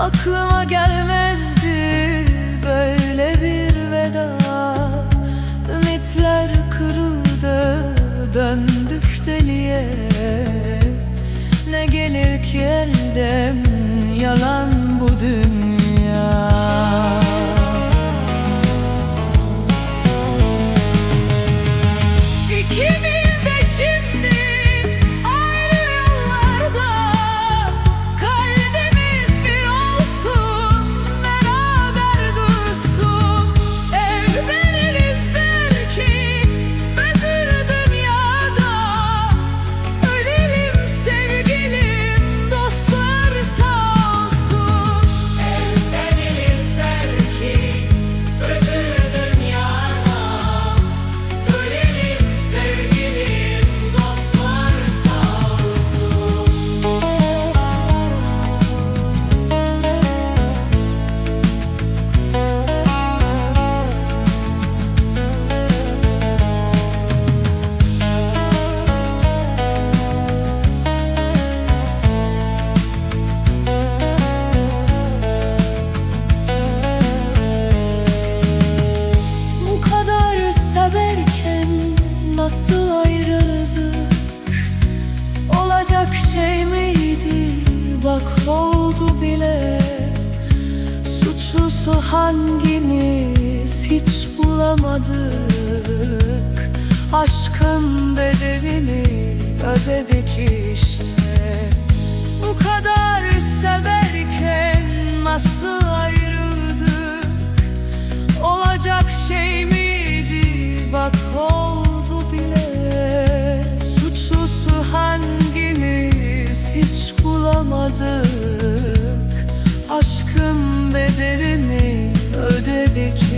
Aklıma gelmezdi Böyle bir veda. Ümitler kırıldı Döndük deliye. Ne gelir ki elden Yalan Suçlusu hangimiz hiç bulamadık? Aşkın bedelini ödedik işte. Bu kadar severken nasıl ayrıldık? Olacak şey miydi? Bak oldu bile. Suçlusu hangimiz hiç bulamadık? Aşkın bedelini ödedik